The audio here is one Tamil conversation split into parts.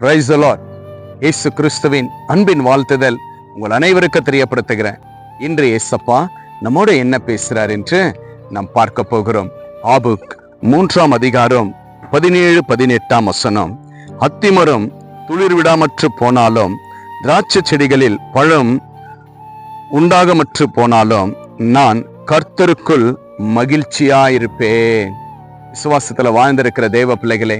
ரைஸ் அலாட் இயேசு கிறிஸ்துவின் அன்பின் வாழ்த்துதல் உங்கள் அனைவருக்கும் தெரியப்படுத்துகிறேன். இன்று ஏசப்பா நம்மோட என்ன பேசுறார் என்று நாம் பார்க்க போகிறோம். ஆபுக் மூன்றாம் அதிகாரம் பதினேழு பதினெட்டாம் வசனம். அத்திமரம் துளிர் விடாமற்று போனாலும் திராட்சை செடிகளில் பழம் உண்டாகமற்று போனாலும் நான் கர்த்தருக்குள் மகிழ்ச்சியாயிருப்பேன். விசுவாசத்தில் வாழ்ந்திருக்கிற தேவ பிள்ளைகளே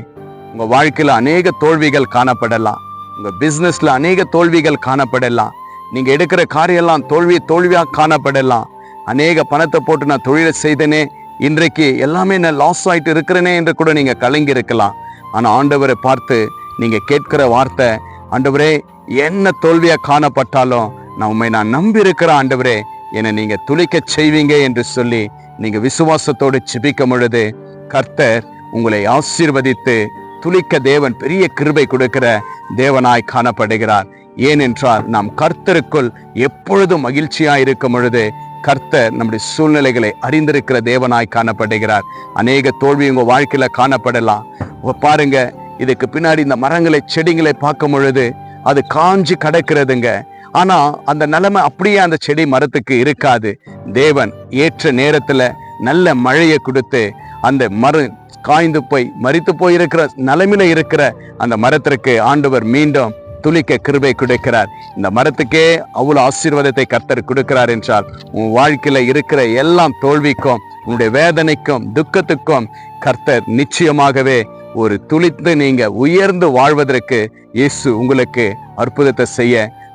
உங்கள் வாழ்க்கையில் அநேக தோல்விகள் காணப்படலாம். உங்கள் பிஸ்னஸில் அநேக தோல்விகள் காணப்படலாம். நீங்கள் எடுக்கிற காரியெல்லாம் தோல்வி தோல்வியாக காணப்படலாம். அநேக பணத்தை போட்டு நான் தொழிலை செய்தனே இன்றைக்கு எல்லாமே நான் லாஸ் ஆகிட்டு இருக்கிறேனே என்று கூட நீங்கள் கலங்கி இருக்கலாம். ஆனால் ஆண்டவரை பார்த்து நீங்கள் கேட்கிற வார்த்தை ஆண்டவரே என்ன தோல்வியாக காணப்பட்டாலும் நான் உண்மை நான் நம்பி இருக்கிற ஆண்டவரே என்னை நீங்கள் துளிக்க செய்வீங்க என்று சொல்லி நீங்கள் விசுவாசத்தோடு சிபிக்கும் பொழுது கர்த்தர் உங்களை ஆசீர்வதித்து துளிக்க தேவன் பெரிய கிருபை கொடுக்கிற தேவனாய் காணப்படுகிறார். ஏனென்றால் நாம் கர்த்தருக்குள் எப்பொழுதும் மகிழ்ச்சியாய் இருக்கும் பொழுது கர்த்தர் நம்முடைய சூழ்நிலைகளை அறிந்திருக்கிற தேவனாய் காணப்படுகிறார். அநேக தோல்வி உங்கள் வாழ்க்கையில காணப்படலாம். பாருங்க இதுக்கு பின்னாடி இந்த மரங்களை செடிகளை பார்க்கும் பொழுது அது காஞ்சி கிடக்கிறதுங்க. ஆனா அந்த நிலைமை அப்படியே அந்த செடி மரத்துக்கு இருக்காது. தேவன் ஏற்ற நேரத்துல நல்ல மழையை கொடுத்து அந்த மரம் காய்ந்து போய் மறித்து போயிருக்கிற நிலைமையில இருக்கிற அந்த மரத்திற்கு ஆண்டவர் மீண்டும் துளிக்க கிருபை கொடுக்கிறார். இந்த மரத்துக்கே அவ்வளவு ஆசீர்வாதத்தை கர்த்தர் கொடுக்கிறார் என்றால் உன் வாழ்க்கையில இருக்கிற எல்லாம் தோல்விக்கும் உன்னுடைய வேதனைக்கும் துக்கத்துக்கும் கர்த்தர் நிச்சயமாகவே ஒரு துளித்து நீங்க உயர்ந்து வாழ்வதற்கு இயேசு உங்களுக்கு அற்புதத்தை செய்ய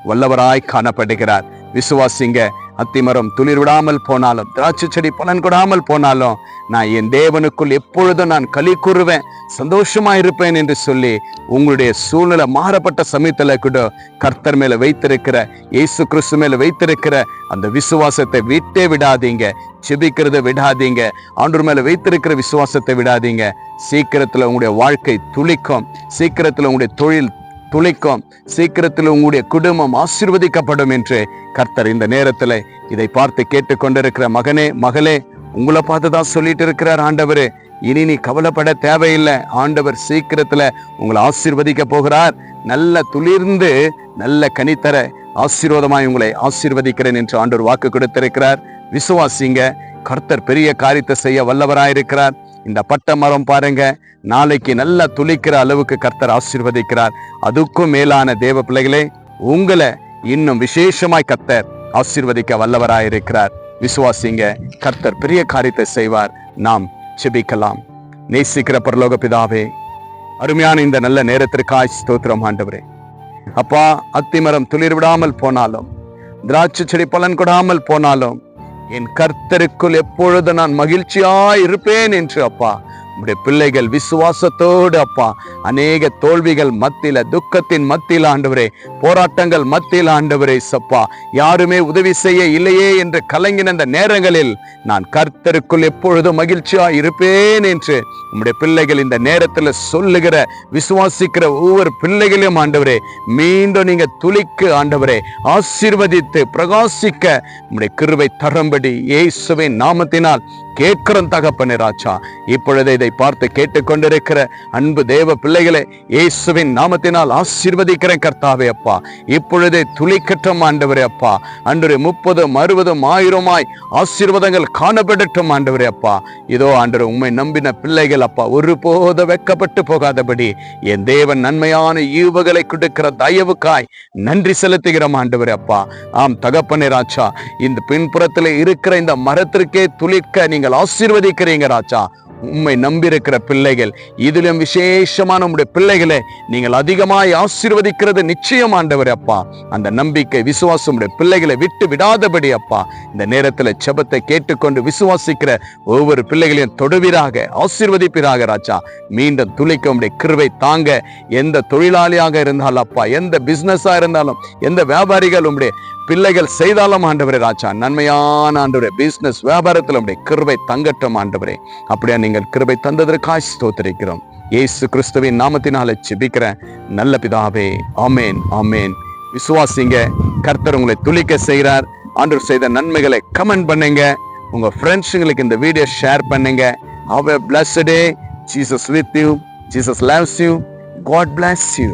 வல்லவராய் காணப்படுகிறார். விசுவாசிங்க. அத்திமரம் துளிர் விடாமல் போனாலும் திராட்சை செடி பலன் கொடாமல் போனாலும் நான் என் தேவனுக்குள் எப்பொழுதும் நான் களி கூறுவேன் சந்தோஷமா இருப்பேன் என்று சொல்லி உங்களுடைய சூழ்நிலை மாறப்பட்ட சமயத்துல கூட கர்த்தர் மேல வைத்திருக்கிற இயேசு கிறிஸ்து மேல வைத்திருக்கிற அந்த விசுவாசத்தை விட்டே விடாதீங்க. செபிக்கிறத விடாதீங்க. ஆண்டவர் மேல வைத்திருக்கிற விசுவாசத்தை விடாதீங்க. சீக்கிரத்துல உங்களுடைய வாழ்க்கை துளிக்கும் சீக்கிரத்துல உங்களுடைய தொழில் துளிக்கும். சீக்கிரத்தில் உங்களுடைய குடும்பம் ஆசீர்வதிக்கப்படும் என்று கர்த்தர் இந்த நேரத்தில் இதை பார்த்து கேட்டுக்கொண்டிருக்கிற மகனே மகளே உங்களை பார்த்து தான் சொல்லிட்டு இருக்கிறார் ஆண்டவர். இனி நீ கவலைப்பட தேவையில்லை. ஆண்டவர் சீக்கிரத்துல உங்களை ஆசீர்வதிக்க போகிறார். நல்ல துளிர்ந்து நல்ல கனித்தர ஆசீர்வாதமாய் உங்களை ஆசீர்வதிக்கிறேன் என்று ஆண்டவர் வாக்கு கொடுத்திருக்கிறார். விசுவாசிங்க கர்த்தர் பெரிய காரியத்தை செய்ய வல்லவராயிருக்கிறார். இந்த பட்ட மரம் பாருங்க. நாளைக்கு நல்லா துளிக்கிற அளவுக்கு கர்த்தர் ஆசீர்வதிக்கிறார். அதுக்கும் மேலான தேவ பிள்ளைகளே உங்களை இன்னும் விசேஷமாய் கர்த்தர் ஆசீர்வதிக்க வல்லவராயிருக்கிறார் விசுவாசிங்க கர்த்தர் பெரிய காரியத்தை செய்வார். நாம் செபிக்கலாம் நேசிக்கிற பரலோக பிதாவே அருமையான இந்த நல்ல நேரத்திற்காய் ஸ்தோத்திரம் ஆண்டவரே. அப்பா அத்திமரம் துளிர் விடாமல் போனாலும் திராட்சை செடி பலன் கொடாமல் போனாலும் என் கர்த்தருக்குள் எப்பொழுது நான் மகிழ்ச்சியாய் இருப்பேன் என்று அப்பா உடைய பிள்ளைகள் விசுவாசத்தோடு அப்பா அநேக தோல்விகள் மத்தியில துக்கத்தின் மத்தியில் ஆண்டவரே போராட்டங்கள் மத்தியில் ஆண்டவரே சப்பா யாருமே உதவி செய்ய இல்லையே என்று கலங்கின அந்த நேரங்களில் நான் கர்த்தருக்குள் எப்பொழுதும் மகிழ்ச்சியா இருப்பேன் என்று உம்முடைய பிள்ளைகள் இந்த நேரத்துல சொல்லுகிற விசுவாசிக்கிற ஒவ்வொரு பிள்ளைகளையும் ஆண்டவரே மீண்டும் நீங்க துளிக்கு ஆண்டவரே ஆசீர்வதித்து பிரகாசிக்க உம்முடைய கிருவை தரும்படி இயேசுவின் நாமத்தினால் கேட்கிறோம் தகப்பனே ராஜா. இப்பொழுது இதை பார்த்து கேட்டுக்கொண்டிருக்கிற அன்பு தேவ பிள்ளைகளை இயேசுவின் நாமத்தினால் ஆசீர்வதிக்கிறேன் கர்த்தாவே அப்பா. இப்பொழுதே துளிக்கட்டும் ஆண்டவரே அப்பா. அன்று முப்பதும் அறுபதும் ஆயிரமாய் ஆசீர்வாதங்கள் காணப்படட்டும் ஆண்டவரே அப்பா. இதோ ஆண்டவர் உண்மை நம்பின பிள்ளைகள் அப்பா ஒருபோது வெக்கப்பட்டு போகாதபடி என் தேவன் நன்மையான ஈவுகளை கொடுக்கிற தயவுக்காய் நன்றி செலுத்துகிறோம் ஆண்டவரே அப்பா. ஆம் தகப்பனே ராஜா இந்த பின்புறத்தில் இருக்கிற இந்த மரத்திற்கே துளிக்க நீங்கள் ஆசீர்வதிக்கிறீங்க ராஜா. உண்மை நம்பியிருக்கிற பிள்ளைகள் இதிலும் விசேஷமான உம்முடைய பிள்ளைகளை நீங்கள் அதிகமாய் ஆசீர்வதிக்கிறது நிச்சயம் ஆண்டவர் அப்பா. அந்த நம்பிக்கை விசுவாசம் பிள்ளைகளை விட்டு விடாதபடி அப்பா. இந்த நேரத்தில் செபத்தை கேட்டுக்கொண்டு விசுவாசிக்கிற ஒவ்வொரு பிள்ளைகளையும் தொடுவீராக ஆசீர்வதிப்பீராக ராஜா. மீண்டும் துளிக்க உடைய கிருவை தாங்க எந்த தொழிலாளியாக இருந்தாலும் அப்பா எந்த பிசினஸா இருந்தாலும் எந்த வியாபாரிகள் உடைய பிள்ளைகள் செய்தாலும் ஆண்டவரே ராஜா நன்மையான ஆண்டவரே பிசினஸ் வியாபாரத்தில் உடைய கிருபை தங்கட்டும் ஆண்டவரே. அப்படியா நீங்கள் கிருபை தந்ததற்காய் ஸ்தோத்திரிக்கிறோம். ஏசு கிறிஸ்துவின் நாமத்தினால ஜெபிக்கிறேன் நல்ல பிதாவே ஆமேன் ஆமேன். விசுவாசிங்க கர்த்தர் உங்களை துளிக்க செய்கிறார். ஆண்டவர் செய்த நன்மைகளை கமெண்ட் பண்ணுங்க. உங்க ஃப்ரெண்ட்ஸுங்களுக்கு இந்த வீடியோ ஷேர் பண்ணுங்க. அவ பிளஸ்டே Jesus with you Jesus loves you God bless you